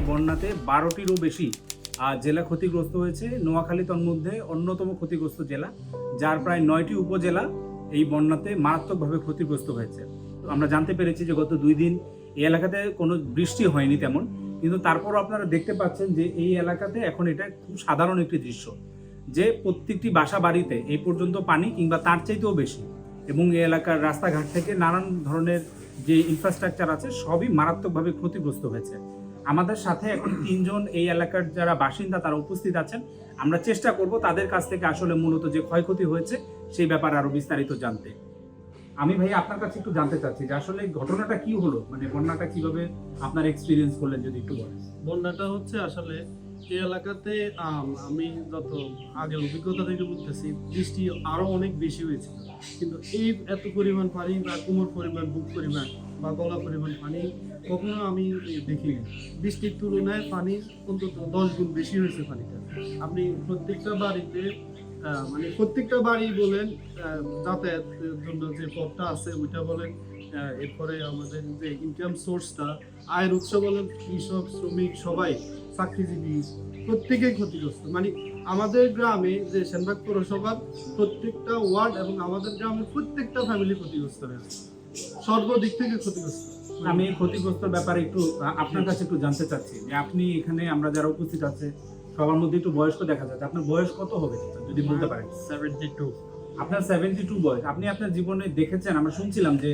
এই বন্যাতে বারোটিরও বেশি জেলা ক্ষতিগ্রস্ত হয়েছে। নোয়াখালী তন্মধ্যে অন্যতম ক্ষতিগ্রস্ত জেলা, যার প্রায় নয়টি উপজেলা এই বন্যাতে মারাত্মকভাবে ক্ষতিগ্রস্ত হয়েছে। আমরা জানতে পেরেছি যে গত দুই দিন এই এলাকাতে কোনো বৃষ্টি হয়নি তেমন, কিন্তু তারপরও আপনারা দেখতে পাচ্ছেন যে এই এলাকাতে এখন এটা খুব সাধারণ একটি দৃশ্য, যে প্রত্যেকটি বাসা বাড়িতে এই পর্যন্ত পানি কিংবা তার চাইতেও বেশি এবং এই এলাকার রাস্তাঘাট থেকে নানান ধরনের যে ইনফ্রাস্ট্রাকচার আছে সবই মারাত্মকভাবে ক্ষতিগ্রস্ত হয়েছে। আমাদের সাথে এখন তিনজন এই এলাকার যারা বাসিন্দা, তারা উপস্থিত আছেন। আমরা চেষ্টা করব তাদের কাছ থেকে আসলে মূলত যে ক্ষয়ক্ষতি হয়েছে, সেই ব্যাপারে আরও বিস্তারিত জানতে। আমি ভাই আপনার কাছে একটু জানতে চাচ্ছি যে আসলে ঘটনাটা কি হলো? মানে বন্যাটা কীভাবে আপনার এক্সপিরিয়েন্স করলেন যদি একটু বলেন। বন্যাটা হচ্ছে আসলে এই এলাকাতে আমি যত আগে অভিজ্ঞতা থেকে বলতেছি, বৃষ্টি আরও অনেক বেশি হয়েছিল। কিন্তু এই এত পরিমাণ পানি বা কোমর পরিমাণ, বুক পরিমাণ বা গলা পরিমাণ পানি কখনো আমি দেখিনি। বৃষ্টির তুলনায় পানি অন্তত দশ গুণ বেশি হয়েছে পানিটা আপনি প্রত্যেকটা বাড়িতে মানে প্রত্যেকটা বাড়ি বলেন যাতায়াতের জন্য যে পথটা আছে, ওইটা বলেন এরপরে আমাদের যে ইনকাম সোর্সটা আয়ের উৎস বলেন, কৃষক, শ্রমিক, সবাই, চাকরিজীবী প্রত্যেকেই ক্ষতিগ্রস্ত। মানে আমাদের গ্রামে যে সেনবাগ পৌরসভার প্রত্যেকটা ওয়ার্ড এবং আমাদের গ্রামের প্রত্যেকটা ফ্যামিলি ক্ষতিগ্রস্ত হয়েছে। সর্বদিক থেকে ক্ষতিগ্রস্ত। আমি এই ক্ষতিগ্রস্ত ব্যাপারে একটু আপনার কাছে একটু জানতে চাচ্ছি যে আপনি এখানে আমরা যারা উপস্থিত আছে সবার মধ্যে একটু বয়স্ক দেখা যাচ্ছে। আপনার বয়স কত হবে যদি বলতে পারেন? সেভেন্টি টু আপনার সেভেন্টি টু বয়স। আপনি আপনার জীবনে দেখেছেন আমরা শুনছিলাম যে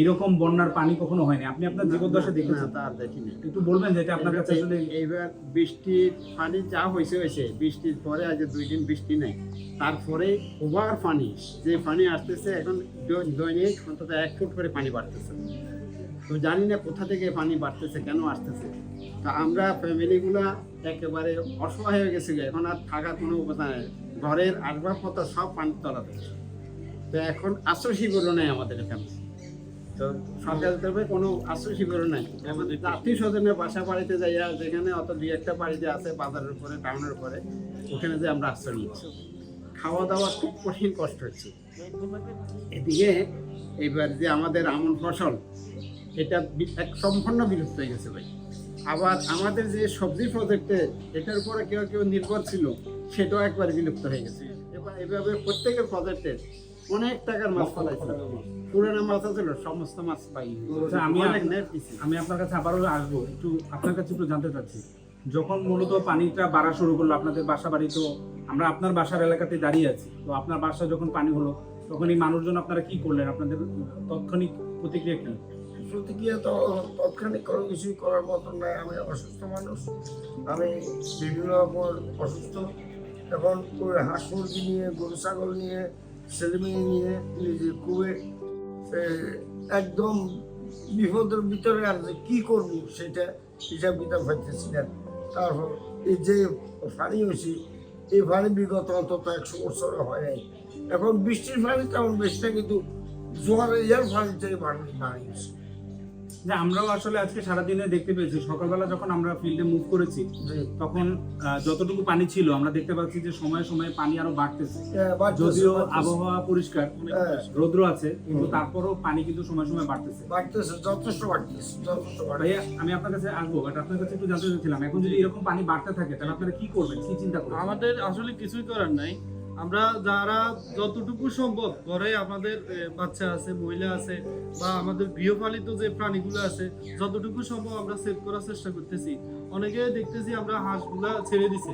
এরকম বন্যার পানি কখনো হয়নি। আপনি আপনার জীবদ্দশা দেখেছেন? না, তা দেখিনি। একটু বলবেন যে এটা আপনার কাছে আসলে এইবার বৃষ্টির পানি যা হয়েছে হয়েছে বৃষ্টির পরে আজ দুই দিন বৃষ্টি নেই। তারপরে ওভার পানি। যে পানি আসতেছে এখন দৈনিক অন্তত এক ফুট করে পানি বাড়তেছে। তো জানি না কোথা থেকে পানি বাড়তেছে কেন আসতেছে। তা আমরা ফ্যামিলিগুলা একেবারে অসহায় হয়ে গেছে এখন আর থাকার কোনো উপায় নেই। ঘরের আসবাবপত্র সব পানির তলাতে তো এখন আশ্রয় শিবির নেই আমাদের এখানে তো সরকারের তরফে কোনো আশ্রয় শিবির নাই। আমাদের আত্মীয় স্বজনের বাসা বাড়িতে যাইয়া যেখানে অত দুই একটা বাড়িতে আছে বাজারের উপরে টাউনের উপরে ওখানে যে আমরা আশ্রয় নিচ্ছি। খাওয়া দাওয়া খুব কঠিন কষ্ট হচ্ছে। এদিকে এবার যে আমাদের আমন ফসল এটা এক সম্পূর্ণ বিলুপ্ত হয়ে গেছে ভাই। আবার আমাদের যে সবজি প্রজেক্টে এটার উপরে কেউ কেউ নির্ভর ছিল সেটাও একবার বিলুপ্ত হয়ে গেছে। এবার এভাবে প্রত্যেকের প্রজেক্টে অনেক টাকার মাছ ফলাইছিল পুরানো মাছ আছিল সমস্ত মাছ পাই। আচ্ছা, আমি। আমি আপনার কাছে আবারও আসব। একটু আপনার কাছে একটু জানতে চাচ্ছি। যখন মূলত পানিটা বাড়া শুরু করল আপনাদের বাসা বাড়ি তো আমরা আপনার বাসার এলাকাতে দাঁড়িয়ে আছি। তো আপনার বাসা যখন পানি হলো তখন এই মানুষজন আপনারা কি করলেন? আপনাদের তাৎক্ষণিক প্রতিক্রিয়া কি? প্রতিক্রিয়া তো তাৎক্ষণিক কোনো কিছুই করার মতন নয় আমি অসুস্থ মানুষ। আমি বিভিন্ন রকম অসুস্থ। এখন হাঁস মুরগি নিয়ে গরু ছাগল নিয়ে ছেলে মেয়ে নিয়ে নিজে খুবই একদম বিপদের ভিতরে যে কী করব সেটা হিসাব কিতাব হইতেছি না। তারপর এই যে পানি হয়েছে এই পানি বিগত অন্তত একশো বছর হয় নাই। এখন বৃষ্টির পানি তেমন বেশি না, কিন্তু জোয়ারে ইয়ার পানি থেকে পানি বাড়ি গেছে যে আমরাও আসলে আজকে সারাদিনে দেখতে পেয়েছি। সকালবেলা যখন আমরা ফিল্ডে মুভ করেছি তখন যতটুকু পানি ছিল আমরা দেখতে পাচ্ছি যে সময়ে সময়ে পানি আরও বাড়তেছে। হ্যাঁ, যদিও আবহাওয়া পরিষ্কার হ্যাঁ, রৌদ্র আছে কিন্তু তারপরও পানি কিন্তু সময় সময় বাড়তেছে। বাড়তেছে যথেষ্ট বাড়তেছে যথেষ্ট ভাইয়া আমি আপনার কাছে আসব বাট আপনার কাছে একটু জানতে চাচ্ছিলাম এখন যদি এরকম পানি বাড়তে থাকে তাহলে আপনারা কি করবেন? কি চিন্তা করবেন? আমাদের আসলে কিছুই করার নাই। আমরা যারা যতটুকু সম্ভব ঘরে আমাদের বাচ্চা আছে, মহিলা আছে, বা আমাদের গৃহপালিত যে প্রাণীগুলো আছে, যতটুকু সম্ভব আমরা সেভ করার চেষ্টা করতেছি। অনেকে দেখতেছি আমরা হাঁসগুলা ছেড়ে দিছে।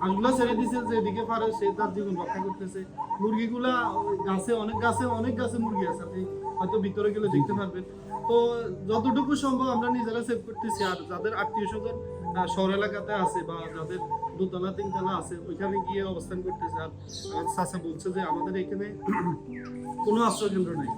হাঁসগুলা ছেড়ে দিছে, যেদিকে পারে সে তার জীবন রক্ষা করতেছে। মুরগিগুলা, গাছে অনেক গাছে অনেক গাছে মুরগি আছে, আপনি হয়তো ভিতরে গেলে দেখতে পারবেন। তো যতটুকু সম্ভব আমরা নিজেরা সেভ করতেছি, আর যাদের আত্মীয় স্বজন শহর এলাকাতে আছে বা যাদের দোতলা তিনতলা আছে ওইখানে গিয়ে অবস্থান করতেছে। আর আমার চাচা বলছে যে আমাদের এখানে কোনো আশ্রয় কেন্দ্র নেই।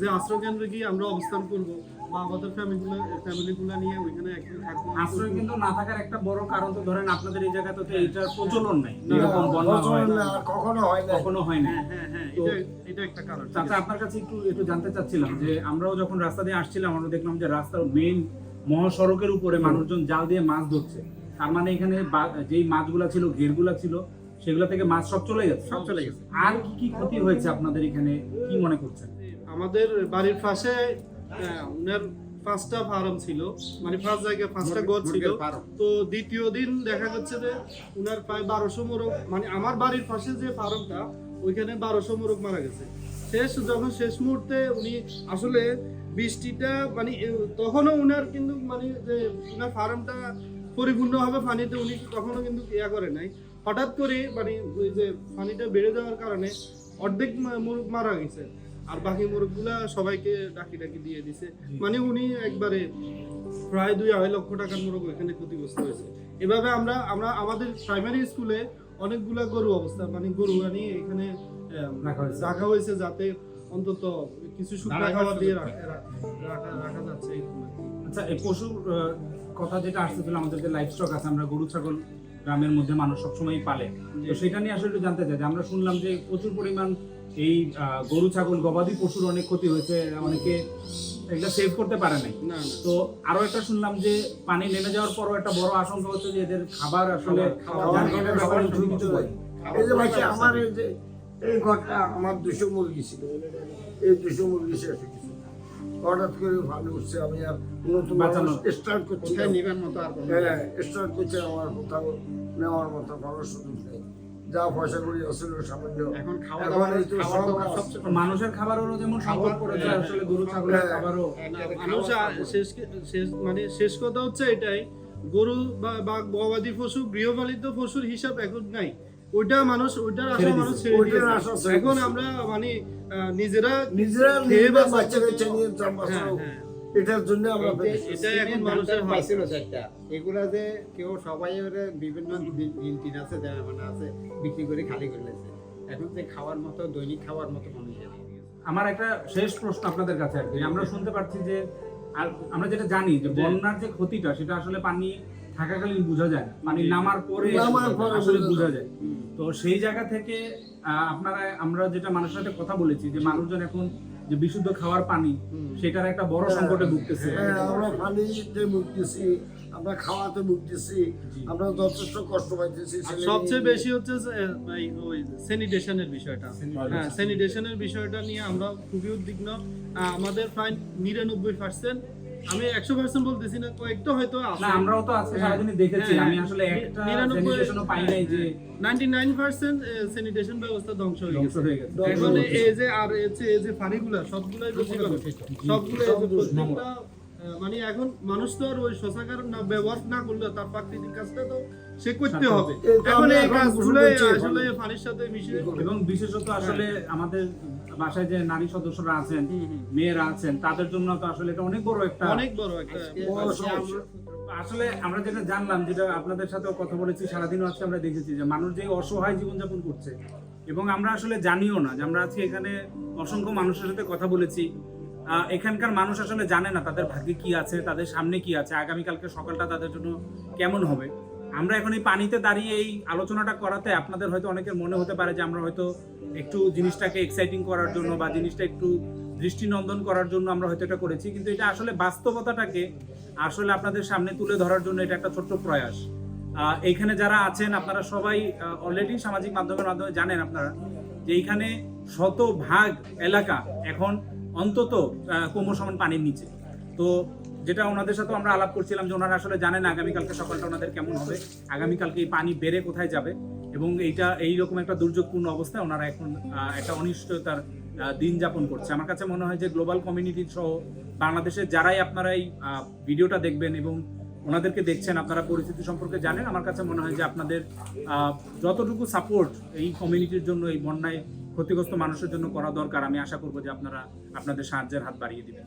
যে আশ্রয় কেন্দ্রে গিয়ে আমরা অবস্থান করব বা আমাদের ফ্যামিলিগুলো ফ্যামিলিগুলো নিয়ে ওইখানে থাকব আশ্রয় কিন্তু না থাকার একটা বড় কারণ তো ধরেন আপনাদের এই জায়গাতে তো এইটার প্রচলন নাই। এরকম বন্যা হয় না। কখনো হয় না। কখনো হয় না। হ্যাঁ হ্যাঁ হ্যাঁ এটা এটা একটা কারণ চাচা আপনার কাছে একটু একটু জানতে চাচ্ছিলাম যে আমরাও যখন রাস্তা দিয়ে আসছিলাম আমরা দেখলাম যে রাস্তার মেইন মহাসড়কের উপরে মানুষজন জাল দিয়ে মাছ ধরছে। তার মানে এখানে যেই মাছগুলা ছিল ঘেরগুলা ছিল সেগুলা থেকে মাছ সব চলে গেছে সব চলে গেছে। আর কি কি ক্ষতি হয়েছে আপনাদের এখানে? কি মনে করছেন? আমাদের বাড়ির পাশে উনার পাঁচটা ফার্ম ছিল। মানে পাঁচ জায়গায় পাঁচটা গড় ছিল। তো দ্বিতীয় দিন দেখা যাচ্ছে যে উনার প্রায় বারোশো মোরগ মানে আমার বাড়ির পাশে যে ফার্মটা ওইখানে বারোশো মোরগ মারা গেছে। শেষ যখন শেষ মুহূর্তে উনি আসলে বৃষ্টিটা মানে তখনও উনার কিন্তু মানে যে উনার ফার্মটা পরিপূর্ণভাবে পানিতে উনি তখনও কিন্তু ইয়া করে নাই। হঠাৎ করে মানে ওই যে পানিটা বেড়ে যাওয়ার কারণে অর্ধেক মোরগ মারা গেছে। আর বাকি মোরগগুলা সবাইকে ডাকি ডাকি দিয়ে দিছে। মানে উনি একবারে প্রায় দুই আড়াই লক্ষ টাকার মোরগ এখানে ক্ষতিগ্রস্ত হয়েছে। এভাবে আমরা আমরা আমাদের প্রাইমারি স্কুলে অনেকগুলা গরু অবস্থা মানে গরু আনি এখানে রাখা হয়েছে যাতে অন্তত কিছু শুকনো খাবার দিয়ে রাখা যাচ্ছে। আচ্ছা এই পশুর কথা যেটা আসতেছিল আমাদের যে লাইফ স্টক আছে আমরা গরু ছাগল গ্রামের মধ্যে মানুষ সবসময় পালে। তো সেটা নিয়ে আসলে একটু জানতে চাই যে আমরা শুনলাম যে প্রচুর পরিমাণ এই গরু ছাগল গবাদি পশুর অনেক ক্ষতি হয়েছে অনেকে এটা সেভ করতে পারে নাই। তো আরও একটা শুনলাম যে পানি নেমে যাওয়ার পরও একটা বড় আশঙ্কা হচ্ছে যে এদের খাবার আসলে। এই যে ভাই আমার এই যে এই ঘরটা আমার দুশো মুরগি ছিল। এই দুশো মুরগি শেষ হয়ে হঠাৎ করে ভালো উঠছে আমি আর নতুন স্টার্ট করছি। কোথায় মতো আর হ্যাঁ স্টার্ট করছে আমার কোথাও নেওয়ার মতো কোনো সুযোগ নেই। যা পয়সা করি আসলে সামান্য। এখন খাওয়া তো মানুষের খাবারেরও যেমন সংকট পড়েছে হ্যাঁ, আসলে গরু ছাগলের হ্যাঁ। খাবারও। মানুষ শেষ শেষ মানে শেষ কথা হচ্ছে এটাই। গরু বা বা গবাদি পশু গৃহপালিত পশুর হিসাব এখন নাই। ওইটা মানুষ ওইটার আশা মানুষ ছেড়ে দিয়েছে। এখন আমরা মানে নিজেরা নিজেরা বাঁচার বাচ্চাকে জন্য- নিয়ে হ্যাঁ, হ্যাঁ। এটার জন্য আমরা। এটা এখন মানুষের। পাইছিল চারটা। এগুলা যে কেউ সবাই ওরে বিভিন্ন দিন টিন আছে যারা মানে আছে বিক্রি করে খালি করে লেছে এখন যে খাওয়ার মতো দৈনিক খাওয়ার মতো মানুষ হয়ে। আমার একটা শেষ প্রশ্ন আপনাদের কাছে আর কি আমরা শুনতে পাচ্ছি যে আর আমরা যেটা জানি যে বন্যার যে ক্ষতিটা সেটা আসলে পানি থাকাকালীন বোঝা যায় না। পানি নামার পরে আসলে বোঝা বোঝা যায়। তো সেই জায়গা থেকে আপনারা আমরা যেটা মানুষের সাথে কথা বলেছি যে মানুষজন এখন যে বিশুদ্ধ খাওয়ার পানি সেটার একটা বড় সংকটে ভুগতেছে। হ্যাঁ, আমরা পানিতে ভুগতেছি আমরা খাওয়াতে ভুগতেছি আমরা যথেষ্ট কষ্ট পাইতেছি সবচেয়ে বেশি হচ্ছে যে, ওই স্যানিটেশনের বিষয়টা। হ্যাঁ স্যানিটেশনের বিষয়টা নিয়ে আমরা খুবই উদ্বিগ্ন। আমাদের প্রায় নিরানব্বই পার্সেন্ট আমি একশো পার্সেন্ট বলতেছি না কয়েকটা হয়তো আছে। না আমরাও তো আজকে হ্যাঁ, দেখেছি। হ্যাঁ, আমি আসলে একটা নিরানব্বই- স্যানিটেশনও পাই নাই যে নাইনটি নাইন পার্সেন্ট স্যানিটেশন ব্যবস্থা ধ্বংস হয়ে গেছে। এখন হয়ে গেছে। এই যে আর এই যে সবগুলাই দূষিত সবগুলো প্রত্যেকটা মানে এখন মানুষ তো আর ওই শৌচাগার না ব্যবহার না করলে তার প্রাকৃতিক কাজটা তো সে করতে হবে। এখন এই কাজগুলো আসলে। পানির সাথে মিশে এবং বিশেষত আসলে আমাদের বাসায় যে নারী সদস্যরা আছেন। মেয়েরা আছেন তাদের জন্য তো আসলে এটা অনেক বড় একটা অনেক বড় একটা আসলে আমরা যেটা জানলাম যেটা আপনাদের সাথেও কথা বলেছি সারাদিনও আজকে আমরা দেখেছি যে মানুষ যে অসহায় জীবনযাপন করছে এবং আমরা আসলে জানিও না যে আমরা আজকে এখানে অসংখ্য মানুষের সাথে কথা বলেছি। আহ, এখানকার মানুষ আসলে জানে না তাদের ভাগ্যে কি আছে তাদের সামনে কি আছে আগামীকালকে সকালটা তাদের জন্য কেমন হবে। আমরা এখন এই পানিতে দাঁড়িয়ে এই আলোচনাটা করাতে আপনাদের হয়তো অনেকের মনে হতে পারে যে আমরা হয়তো একটু জিনিসটাকে এক্সাইটিং করার জন্য বা জিনিসটা একটু দৃষ্টিনন্দন করার জন্য আমরা হয়তো এটা করেছি, কিন্তু এটা আসলে বাস্তবতাটাকে আসলে আপনাদের সামনে তুলে ধরার জন্য এটা একটা ছোট্ট প্রয়াস। এইখানে যারা আছেন, আপনারা সবাই অলরেডি সামাজিক মাধ্যমের মাধ্যমে জানেন আপনারা যে এইখানে শতভাগ এলাকা এখন অন্তত কোমর সমান পানির নিচে। তো যেটা ওনাদের সাথে আমরা আলাপ করছিলাম যে ওনারা আসলে জানেন আগামীকালকে সকালটা ওনাদের কেমন হবে, আগামীকালকে এই পানি বেড়ে কোথায় যাবে এবং এইটা, এইরকম একটা দুর্যোগপূর্ণ অবস্থায় ওনারা এখন একটা অনিশ্চয়তার দিন যাপন করছে। আমার কাছে মনে হয় যে গ্লোবাল কমিউনিটি সহ বাংলাদেশের যারাই আপনারা এই ভিডিওটা দেখবেন এবং ওনাদেরকে দেখছেন, আপনারা পরিস্থিতি সম্পর্কে জানেন, আমার কাছে মনে হয় যে আপনাদের যতটুকু সাপোর্ট এই কমিউনিটির জন্য, এই বন্যায় ক্ষতিগ্রস্ত মানুষের জন্য করা দরকার, আমি আশা করব যে আপনারা আপনাদের সাহায্যের হাত বাড়িয়ে দিবেন।